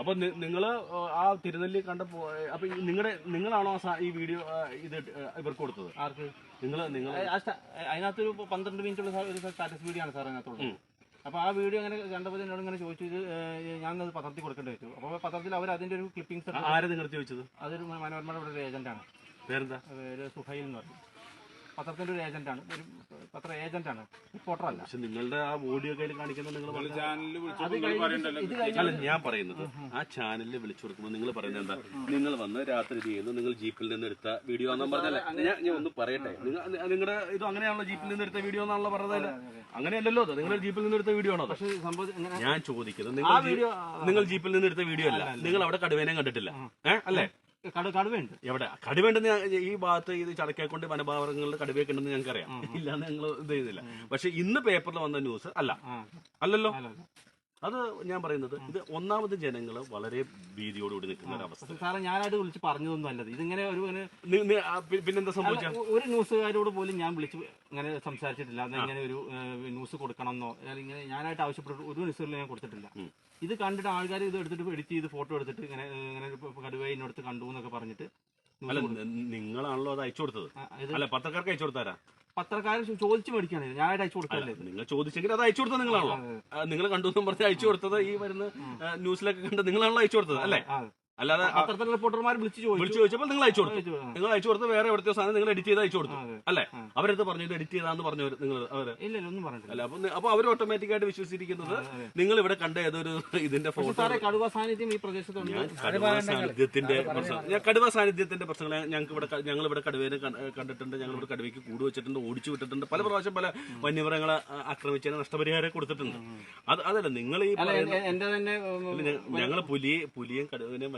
അപ്പൊ നിങ്ങൾ ആ തിരുനെല്ലി കണ്ട അപ്പൊ നിങ്ങളുടെ നിങ്ങളാണോ ഈ വീഡിയോ ഇത് ഇവർക്ക് കൊടുത്തത്? ആർക്ക്? നിങ്ങൾ നിങ്ങൾ അതിനകത്തൊരു പന്ത്രണ്ട് മിനിറ്റ് ഉള്ള ഒരു സ്റ്റാറ്റസ് വീഡിയോ ആണ് സാർ അതിനകത്തുള്ളത്. അപ്പോൾ ആ വീഡിയോ അങ്ങനെ കണ്ടപ്പോൾ എന്നോട് ഇങ്ങനെ ചോദിച്ചു ഇത് അത് പത്രത്തിൽ കൊടുക്കേണ്ടി വെച്ചു. അപ്പോൾ പത്രത്തിൽ അവർ അതിന്റെ ഒരു ക്ലിപ്പിംഗ്സ് ആരെ നിങ്ങൾ ചോദിച്ചത്? അതൊരു മനോരമയുടെ ഒരു ഏജന്റാണ് പേരെന്താ? ഒരു സുഹൈൽ എന്ന് പറയും. പത്രത്തിന്റെ ഒരു ഏജന്റാണ് ഒരു പത്ര ഏജന്റാണ് റിപ്പോർട്ടറല്ല പക്ഷെ നിങ്ങളുടെ ആ ഓഡിയോ കയ്യിൽ കാണിക്കുന്നത് നിങ്ങൾ അല്ല ഞാൻ പറയുന്നത് ആ ചാനലിൽ വിളിച്ചു കൊടുക്കുമ്പോൾ നിങ്ങൾ പറയുന്നത് എന്താ? നിങ്ങൾ വന്ന് രാത്രി ചെയ്യുന്നു നിങ്ങൾ ജീപ്പിൽ നിന്ന് എടുത്ത വീഡിയോ ആണെന്ന് പറഞ്ഞല്ലേ ഞാൻ ഞാൻ ഒന്ന് പറയട്ടെ. നിങ്ങളുടെ ഇത് അങ്ങനെയാണല്ലോ ജീപ്പിൽ നിന്ന് എടുത്ത വീഡിയോ എന്നാണല്ലോ പറഞ്ഞത് അങ്ങനെയല്ലല്ലോ അത് നിങ്ങൾ ജീപ്പിൽ നിന്ന് എടുത്ത വീഡിയോ ആണോ അത്? പക്ഷേ സംഭവം ഞാൻ ചോദിക്കുന്നത് നിങ്ങൾ നിങ്ങൾ ജീപ്പിൽ നിന്ന് എടുത്ത വീഡിയോ അല്ല. നിങ്ങൾ അവിടെ കടുവേനെ കണ്ടിട്ടില്ല. ഏഹ് അല്ലേ? കടുവയുണ്ട്. എവിടെ? കടുവയുണ്ടെന്ന് ഈ ഭാഗത്ത് ഇത് ചടക്കേക്കൊണ്ട് വനഭാവങ്ങളിൽ കടുവയൊക്കെ ഉണ്ടെന്ന് ഞങ്ങൾക്കറിയാം. ഇല്ലാന്ന് ഞങ്ങൾ ഇത് ചെയ്തില്ല. പക്ഷെ ഇന്ന് പേപ്പറിൽ വന്ന ന്യൂസ് അല്ല. അല്ലല്ലോ? അല്ല, അല്ല. അത് ഞാൻ പറയുന്നത് ഇത് ഒന്നാമത് ജനങ്ങൾ വളരെ ഭീതിയോടുകൂടി നിൽക്കുന്ന ഒരു അവസ്ഥ സാറേ ഞാനായിട്ട് വിളിച്ച് പറഞ്ഞതൊന്നും അല്ലത്. ഇതിങ്ങനെ ഒരു പിന്നെന്താ സംഭവിച്ച? ഒരു ന്യൂസുകാരോട് പോലും ഞാൻ വിളിച്ച് ഇങ്ങനെ സംസാരിച്ചിട്ടില്ല. അത് ഇങ്ങനെ ഒരു ന്യൂസ് കൊടുക്കണമെന്നോ അല്ലെങ്കിൽ ഇങ്ങനെ ഞാനായിട്ട് ആവശ്യപ്പെട്ട ഒരു ന്യൂസുകളിൽ ഞാൻ കൊടുത്തിട്ടില്ല. ഇത് കണ്ടിട്ട് ആൾക്കാർ ഇത് എടുത്തിട്ട് എഡിറ്റ് ചെയ്ത് ഫോട്ടോ എടുത്തിട്ട് ഇങ്ങനെ ഇങ്ങനെ ഒരു കടുവ ഇന്നടുത്ത് കണ്ടു എന്നൊക്കെ പറഞ്ഞിട്ട് അല്ല. നിങ്ങളാണല്ലോ അത് അയച്ചു കൊടുത്തത്. അല്ല പത്രക്കാർക്ക് അയച്ചു കൊടുത്താരാ പത്രക്കാർ ചോദിച്ചു മേടിക്കാണ്. ഞാനായിട്ട് അയച്ചു കൊടുക്കല്ലേ നിങ്ങൾ ചോദിച്ചെങ്കിൽ അത് അയച്ചു കൊടുത്തത് നിങ്ങളാണല്ലോ നിങ്ങൾ കണ്ടു എന്ന് പറഞ്ഞ് അയച്ചു കൊടുത്തത് ഈ വരുന്ന ന്യൂസിലൊക്കെ കണ്ട് നിങ്ങളാണല്ലോ അയച്ചു കൊടുത്തത് അല്ലേ. അല്ലാതെ പത്രത്തിലെ റിപ്പോർട്ടർമാർ വിളിച്ച് ചോദിച്ചു. വിളിച്ചു ചോദിച്ചപ്പോൾ നിങ്ങൾ അയച്ചു കൊടുത്തു. നിങ്ങൾ അയച്ചു കൊടുത്ത് വേറെ എവിടുത്തെ സാധനം നിങ്ങൾ എഡിറ്റ് ചെയ്ത് അയച്ചു കൊടുത്തു. അല്ലെ? അവരടുത്ത് പറഞ്ഞു ഇത് എഡിറ്റ് ചെയ്താന്ന് പറഞ്ഞു നിങ്ങൾ അവർ. ഒന്നും പറഞ്ഞിട്ടില്ല. അല്ല അപ്പൊ അപ്പൊ അവർ ഓട്ടോമാറ്റിക് ആയിട്ട് വിശ്വസിച്ചിരിക്കുന്നത് നിങ്ങൾ ഇവിടെ കണ്ട ഏതൊരു ഇതിന്റെ ഫോട്ടോ കടുവ സാന്നിധ്യം ഈ പ്രദേശത്തുണ്ട്. ഞാൻ കടുവ സാന്നിധ്യത്തിന്റെ പ്രശ്നം ഞാൻ കടുവ സാന്നിധ്യത്തിന്റെ പ്രശ്നങ്ങൾ ഞങ്ങൾക്ക് ഇവിടെ ഞങ്ങൾ ഇവിടെ കടുവേനെ കണ്ടിട്ടുണ്ട്. ഞങ്ങൾ ഇവിടെ കടുവയ്ക്ക് കൂട് വെച്ചിട്ടുണ്ട് ഓടിച്ചു വിട്ടിട്ടുണ്ട്. പല പ്രാവശ്യം പല വന്യമൃഗങ്ങളെ ആക്രമിച്ച ആക്രമിച്ചതിന് നഷ്ടപരിഹാരം കൊടുത്തിട്ടുണ്ട്. അത് അതല്ല നിങ്ങൾ ഈ ഞങ്ങൾ പുലിയെ പുലിയും കടുവനെയും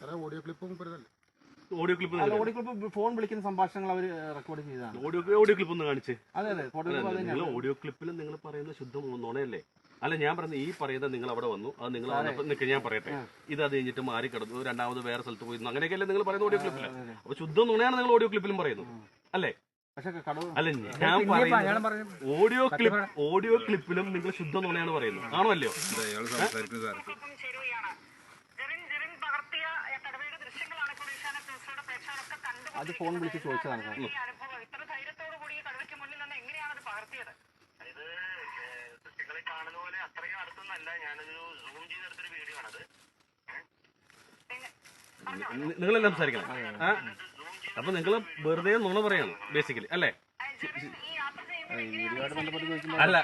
സാറേ ഓഡിയോ ക്ലിപ്പും മുപ്പരുതല്ലേ ഓഡിയോ ക്ലിപ്പ് അല്ല ഫോൺ വിളിക്കുന്ന സംഭാഷണങ്ങൾ അവർ റെക്കോർഡ് ചെയ്തതാണ്. ഓഡിയോ ഓഡിയോ ക്ലിപ്പ് ഒന്ന് കാണിച്ച്. അതെ അതെ ഫോട്ടോ ക്ലിപ്പ് അത് നിങ്ങൾ തന്നെയാണ്. ഓഡിയോ ക്ലിപ്പിൽ നിങ്ങൾ പറയുന്ന ശുദ്ധം നുണയല്ലേ? അല്ല ഞാൻ പറയുന്നത് ഈ പറയുന്നത് നിങ്ങൾ അവിടെ വന്നു. അത് നിങ്ങൾ വന്നപ്പോൾ നിൽക്കുക ഞാൻ പറയട്ടെ. ഇത് അത് കഴിഞ്ഞിട്ട് മാറി കിടന്നു. രണ്ടാമത് വേറെ സ്ഥലത്ത് പോയി. അങ്ങനെയൊക്കെയല്ലേ നിങ്ങൾ പറയുന്ന ഓഡിയോ ക്ലിപ്പിൽ അപ്പൊ ശുദ്ധം നുണയാണ് നിങ്ങൾ ഓഡിയോ ക്ലിപ്പിലും പറയുന്നത്. അല്ലേ? പക്ഷെ കടവ് അല്ല ഞാൻ പറയുന്നത് ഓഡിയോ ക്ലിപ്പ് ഓഡിയോ ക്ലിപ്പിലും നിങ്ങൾ ശുദ്ധ നുണയാണ് പറയുന്നത്. ആണോ അല്ലയോ അയാൾ സംസാരിക്കുന്നത് സാറേ അത് ഫോൺ വിളിച്ച് ചോദിച്ചതാണ് സാർ ഇത്ര ധൈര്യത്തോടു കൂടി ഈ മുന്നിൽ നിന്ന് എങ്ങനെയാണ് അത് പകർത്തിയത്? ഇത് ദൃശ്യങ്ങളിൽ കാണുന്ന പോലെ അത്രയും അടുത്തൊന്നല്ല. ഞാനൊരു സൂം ചെയ്തെടുത്തൊരു വീഡിയോ ആണത്. നിങ്ങളെല്ലാം സംസാരിക്കണം. ആ? അപ്പൊ നിങ്ങൾ വെറുതെ നുണ പറയണം ബേസിക്കലി അല്ലേ? അല്ല